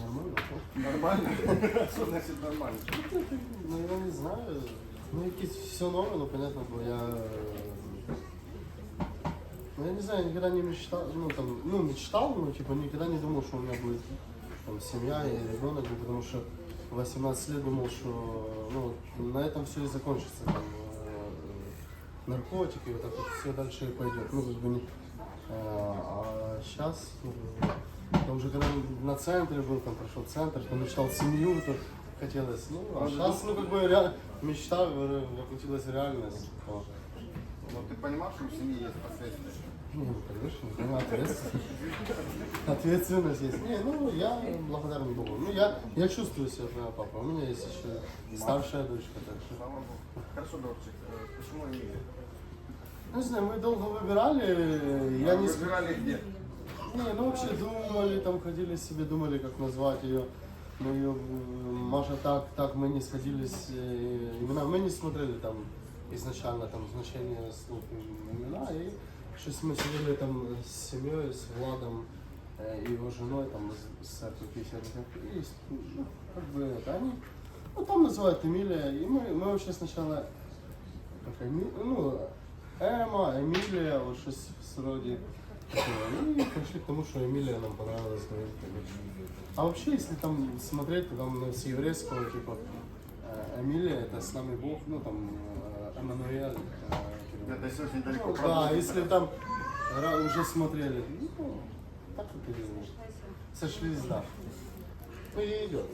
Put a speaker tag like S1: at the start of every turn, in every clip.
S1: Нормально.
S2: Нормально? Що значить нормально?
S1: Ну я не знаю. Ну якісь все нове, ну понятно, бо я. Ну я не знаю, я никогда не мечтал, ну там, ну мечтал, но типа никогда не думал, что у меня будет там семья и ребенок, потому что в 18 лет думал, что ну, на этом все и закончится. Там, э, наркотики, вот так вот все дальше и пойдет. Ну, как бы не. э, А сейчас, там уже когда на центре был, там прошел центр, там мечтал семью, то хотелось. Ну, а сейчас, ну, как бы ре- мечта э, воплотилась в реальность. Вот.
S2: Ну ти розумів, що в сім'ї є последствия?
S1: Не, ну, конечно, ну, ответственность. Ответственность есть. Не, ну, я благодарен Богу. Ну, я, я чувствую себя твоя папа. У меня есть еще старшая дочка, так что.
S2: Слава Богу. Хорошо, Дорчик. Е, Чому Емілія?
S1: Ну, не знаю, мы долго выбирали, я не... ск-
S2: Вибирали де?
S1: Не, ну вообще думали, там ходили себе, думали, как назвать ее. Мы ее, Маша так, так, мы не сходились, э, имена, мы не смотрели там изначально там значение слов имена, и сейчас мы сидели там с семьей, с Владом э, и его женой, там с, 50 и ну, как бы это они, ну там называют Эмилия, и мы, мы вообще сначала, ну, Эма, Эмилия, вот что-то вроде такого. И пришли к тому, что Эмилия нам понравилась. бы. А вообще, если там смотреть, то там ну, с еврейского, типа, э, Эмилия, это с нами Бог, ну там, э, Эммануэль. э,
S2: Я десь очень далеко
S1: ну, да, если там уже смотрели, ну, так и сошлись, да. Ну и идет.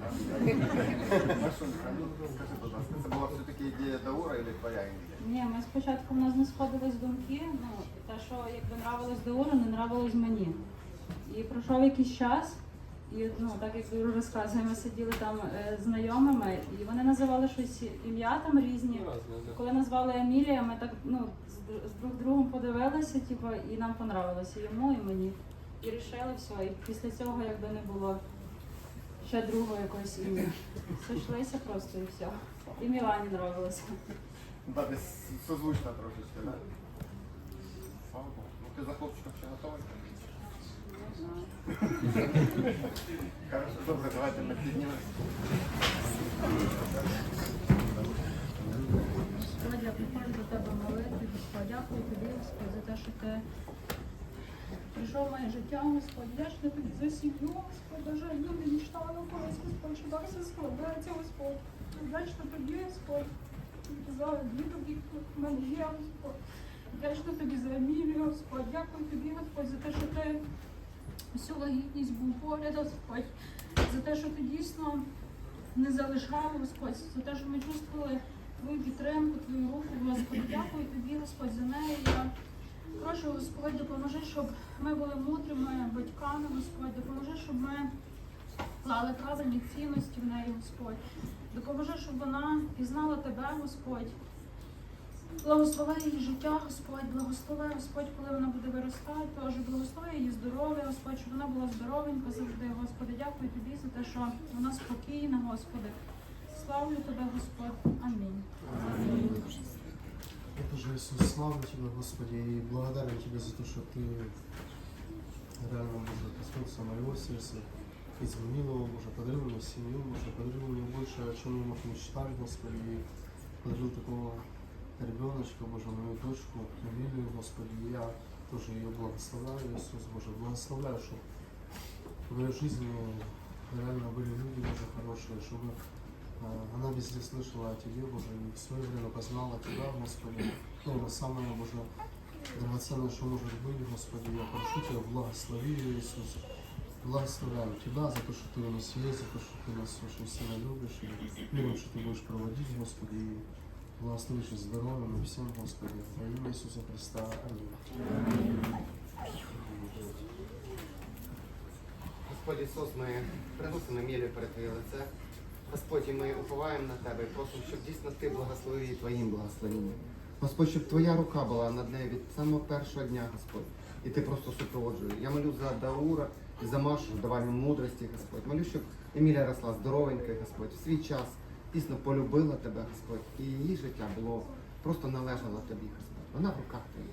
S2: Машунька, ну скажи, будь ласка, це була все-таки ідея Даура або твоя Емілія?
S3: Ні, ми спочатку в нас не сходились думки. Ну, те, що якби нравилось Деору, не нравилось мені. І пройшов якийсь час, і ну, так як Деору розказує, ми сиділи там е, з знайомими, і вони називали щось ім'я там різні.
S1: Ну.
S3: Коли назвали Емілія, ми так ну, з, з друг другом подивилися, типу, і нам понравилося йому і мені. І рішили все. І після цього якби не було ще другого якогось ім'я. Сошлися просто і все. І Мілані нравилося.
S2: Да, десь созвучно трошечки, так? Слава Богу. Ну ти за хлопчиком ще готовий?
S3: Не знаю.
S2: Хорошо, добре, давайте ми піднімемо.
S3: Господь, я приходжу до тебе Господь, дякую тобі, Господь, за те, що ти прийшов моє життя, Господь, вдячна тобі за сім'ю, Господь, даже люди мечтали колись, Господь, що так все складається, Господь. Вдячна тобі, Господь, за діток, які в мене є, Господь. Вдячна тобі за Емілію, Господь. Дякую тобі, Господь, за те, що ти всю вагітність був поряд, Господь, за те, що ти дійсно не залишав, Господь, за те, що ми чувствували твою підтримку, твою руку, Господи. Дякую тобі, Господь, за неї. Я прошу, Господь, допоможи, щоб ми були мудрими батьками, Господь, допоможи, щоб ми клали правильні цінності в неї, Господь. Допоможи, щоб вона пізнала тебе, Господь. Благослови її життя, Господь, благослови, Господь, коли вона буде виростати, теж благослови її здоров'я, Господь, щоб вона була здоровенька завжди, Господи. Дякую тобі за те, що вона спокійна, Господи. Славлю тебе, Господь. Амінь.
S1: Я тоже, Иисус, славлю Тебя, Господи, и благодарен Тебе за то, что Ты реально, Боже, коснулся моего сердца, изменил его, Боже, подарил мне семью, Боже, подарил мне больше, о чем я мог мечтать, Господи, и подарил такого ребеночка, Боже, мою дочку, Эмилию, Господи, и я тоже ее благословляю, Иисус, Боже, благословляю, чтобы в ее жизни реально были люди, Боже, хорошие, чтобы а, Она везде слышала о Тебе, Боже, и в свое время познала Тебя, Господи. Ну, на самое, Боже, драгоценное, что может быть, Господи, я прошу Тебя, благослови ее, Иисус. Благословляю Тебя за то, что Ты у нас есть, за то, что Ты нас очень сильно любишь, и верим, что Ты будешь проводить, Господи, и благословишь и здоровьем и всем, Господи, во имя Иисуса Христа. Аминь.
S4: Господь Ісус, ми приносимо Емілію перед Твоє лице. Господь, і ми уповаємо на Тебе і просимо, щоб дійсно Ти благословив її Твоїм благословенням. Господь, щоб Твоя рука була над нею від самого першого дня, Господь. І ти просто супроводжуєш. Я молю за Даура і за Машу, давай мудрості, Господь. Молю, щоб Емілія росла здоровенька, Господь, в свій час дійсно полюбила Тебе, Господь, і її життя було просто належало Тобі, Господь. Вона в руках Твоїх.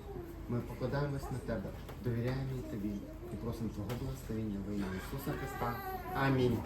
S4: Ми покладаємось на тебе, довіряємо і тобі і просимо Твого благословення во ім'я Ісуса Христа. Амінь.